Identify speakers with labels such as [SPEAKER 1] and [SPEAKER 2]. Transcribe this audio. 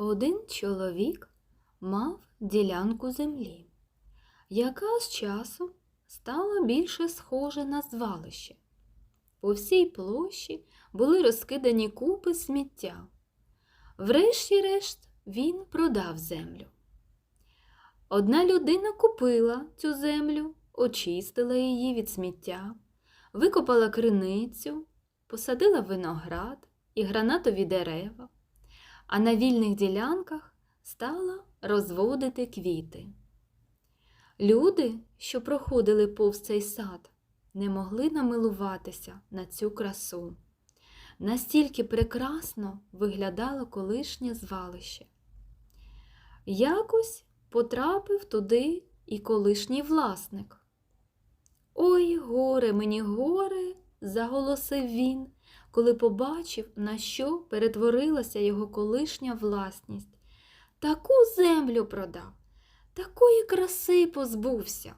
[SPEAKER 1] Один чоловік мав ділянку землі, яка з часом стала більше схожа на звалище. По всій площі були розкидані купи сміття. Врешті-решт він продав землю. Одна людина купила цю землю, очистила її від сміття, викопала криницю, посадила виноград і гранатові дерева, а на вільних ділянках стала розводити квіти. Люди, що проходили повз цей сад, не могли намилуватися на цю красу. Настільки прекрасно виглядало колишнє звалище. Якось потрапив туди і колишній власник. Ой, горе мені горе, заголосив він, коли побачив, на що перетворилася його колишня власність. Таку землю продав, такої краси позбувся.